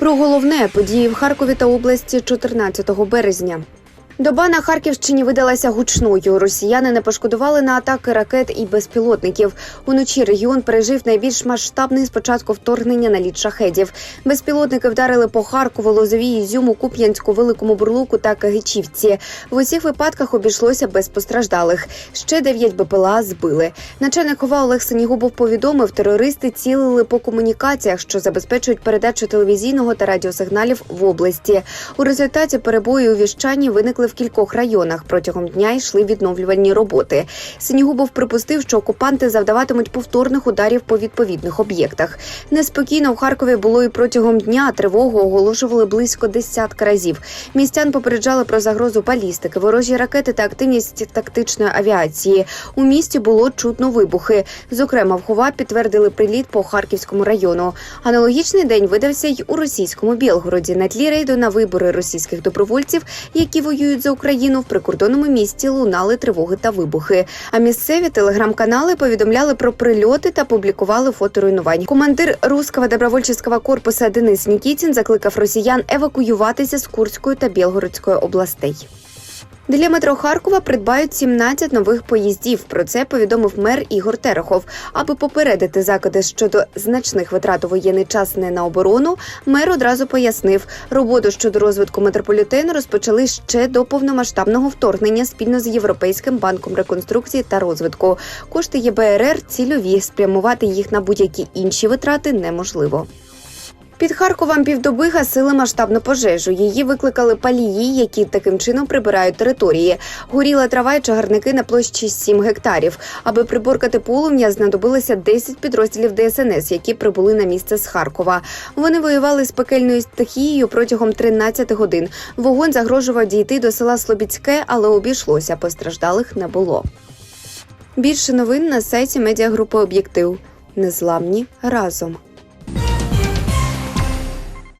Про головне події в Харкові та області 14 березня. Доба на Харківщині видалася гучною. Росіяни не пошкодували на атаки ракет і безпілотників. Уночі регіон пережив найбільш масштабний з початку вторгнення на лід шахедів. Безпілотники вдарили по Харкову, Лозовій, Ізюму, Куп'янську, Великому Бурлуку та Кагичівці. В усіх випадках обійшлося без постраждалих. Ще дев'ять БПЛА збили. Начальник ОВА Олег Синігубов повідомив, терористи цілили по комунікаціях, що забезпечують передачу телевізійного та радіосигналів в області. У результаті перебої у віщанні виникли в кількох районах. Протягом дня йшли відновлювальні роботи. Синігубов припустив, що окупанти завдаватимуть повторних ударів по відповідних об'єктах. Неспокійно в Харкові було і протягом дня. Тривогу оголошували близько десятка разів. Містян попереджали про загрозу балістики, ворожі ракети та активність тактичної авіації. У місті було чутно вибухи. Зокрема, в Хова підтвердили приліт по Харківському району. Аналогічний день видався й у російському Білгороді на тлі рейду на вибори російських добровольців, які воюють за Україну в прикордонному місті лунали тривоги та вибухи. А місцеві телеграм-канали повідомляли про прильоти та публікували фото руйнувань. Командир руського добровольчого корпуса Денис Нікітін закликав росіян евакуюватися з Курської та Білгородської областей. Для метро Харкова придбають 17 нових поїздів. Про це повідомив мер Ігор Терехов. Аби попередити закиди щодо значних витрат у воєнний час не на оборону. Мер одразу пояснив, роботу щодо розвитку метрополітену розпочали ще до повномасштабного вторгнення спільно з Європейським банком реконструкції та розвитку. Кошти ЄБРР цільові спрямувати їх на будь-які інші витрати неможливо. Під Харковом півдоби гасили масштабну пожежу. Її викликали палії, які таким чином прибирають території. Горіла трава і чагарники на площі 7 гектарів. Аби приборкати полум'я, знадобилося 10 підрозділів ДСНС, які прибули на місце з Харкова. Вони воювали з пекельною стихією протягом 13 годин. Вогонь загрожував дійти до села Слобідське, але обійшлося. Постраждалих не було. Більше новин на сайті медіагрупи Об'єктив. Незламні разом.